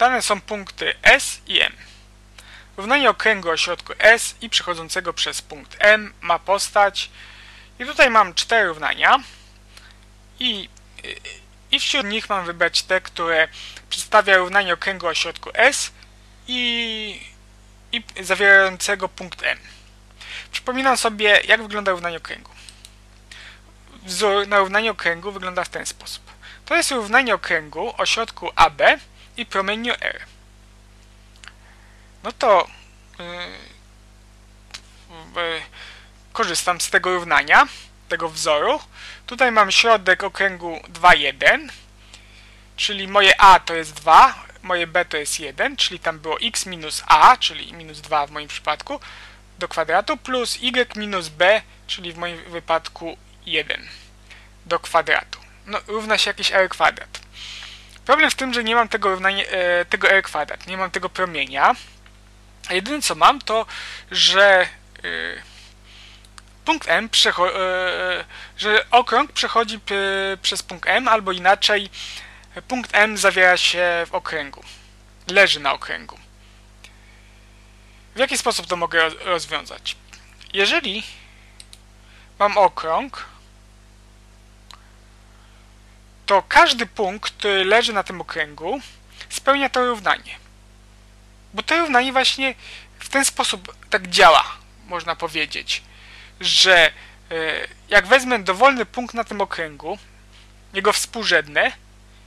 Dane są punkty S i M. Równanie okręgu o środku S i przechodzącego przez punkt M ma postać i tutaj mam cztery równania i, i wśród nich mam wybrać te, które przedstawia równanie okręgu o środku S i, i zawierającego punkt M. Przypominam sobie, jak wygląda równanie okręgu. Wzór na równanie okręgu wygląda w ten sposób. To jest równanie okręgu o środku AB i promieniu R. No to yy, korzystam z tego równania, tego wzoru. Tutaj mam środek okręgu 2, 1, czyli moje A to jest 2, moje B to jest 1, czyli tam było x minus A, czyli minus 2 w moim przypadku, do kwadratu, plus y minus B, czyli w moim wypadku 1 do kwadratu. No, równa się jakiś r kwadrat. Problem w tym, że nie mam tego, e, tego r kwadrat, nie mam tego promienia. A jedyne co mam to, że e, punkt M, e, że okrąg przechodzi przez punkt M, albo inaczej punkt M zawiera się w okręgu, leży na okręgu. W jaki sposób to mogę rozwiązać? Jeżeli mam okrąg, to każdy punkt, który leży na tym okręgu, spełnia to równanie. Bo to równanie właśnie w ten sposób tak działa, można powiedzieć, że e, jak wezmę dowolny punkt na tym okręgu, jego współrzędne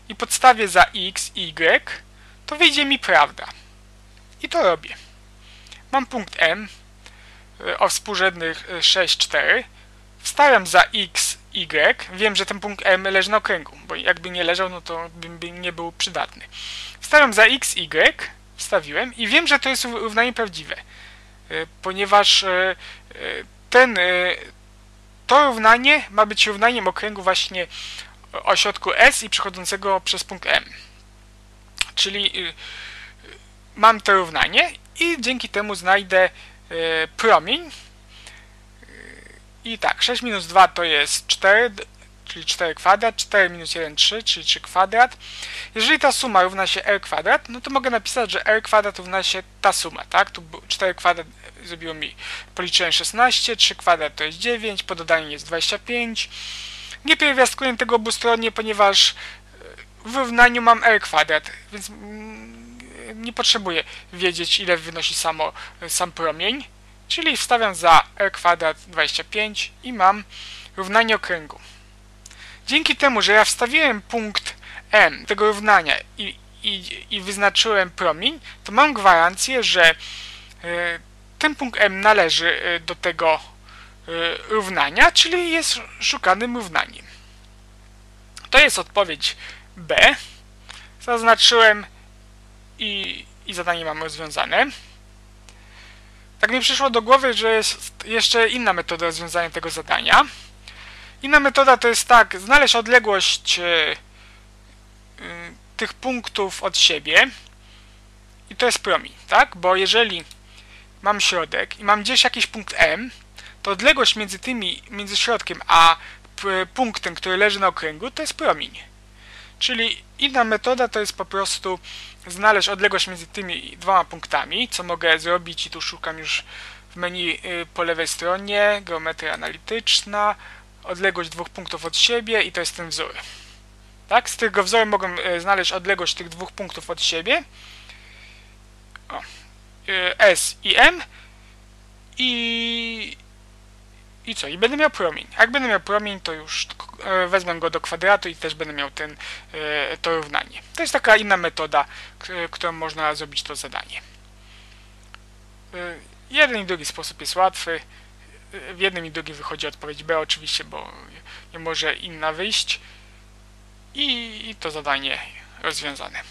i podstawię za x i y, to wyjdzie mi prawda. I to robię. Mam punkt M e, o współrzędnych 6, 4, wstawiam za x Y, wiem, że ten punkt M leży na okręgu, bo jakby nie leżał, no to by nie był przydatny. Wstawiam za x, y, wstawiłem i wiem, że to jest równanie prawdziwe, e, ponieważ e, e, ten, to równanie ma być równaniem okręgu właśnie o środku S i przechodzącego przez punkt M. Czyli mam to równanie i dzięki temu znajdę promień, i tak, 6 minus 2 to jest 4, czyli 4 kwadrat, 4 minus 1, 3, czyli 3 kwadrat. Jeżeli ta suma równa się r kwadrat, no to mogę napisać, że r kwadrat równa się ta suma, tak? Tu 4 kwadrat zrobiło mi, policzyłem 16, 3 kwadrat to jest 9, po dodaniu jest 25. Nie pierwiastkuję tego obustronnie, ponieważ e, w równaniu mam r kwadrat, więc mm, nie potrzebuję wiedzieć, ile wynosi samo, sam promień. Czyli wstawiam za r kwadrat 25 i mam równanie okręgu. Dzięki temu, że ja wstawiłem punkt m tego równania i, i, i wyznaczyłem promień, to mam gwarancję, że y, ten punkt m należy y, do tego y, równania, czyli jest szukanym równaniem. To jest odpowiedź B. Zaznaczyłem i, i zadanie mamy rozwiązane. Tak mi przyszło do głowy, że jest jeszcze inna metoda rozwiązania tego zadania. Inna metoda to jest tak, znaleźć odległość yy, tych punktów od siebie i to jest promień, tak? Bo jeżeli mam środek i mam gdzieś jakiś punkt M, to odległość między tymi, między środkiem a punktem, który leży na okręgu, to jest promień. Czyli inna metoda to jest po prostu znaleźć odległość między tymi dwoma punktami, co mogę zrobić i tu szukam już w menu y, po lewej stronie, geometria analityczna, odległość dwóch punktów od siebie i to jest ten wzór. Tak? Z tego wzoru mogę y, znaleźć odległość tych dwóch punktów od siebie. O. Y, S i M i i co? I będę miał promień. Jak będę miał promień, to już e, wezmę go do kwadratu i też będę miał ten, e, to równanie. To jest taka inna metoda, którą można zrobić to zadanie. E, jeden i drugi sposób jest łatwy. W jednym i drugim wychodzi odpowiedź B oczywiście, bo nie może inna wyjść. I to zadanie rozwiązane.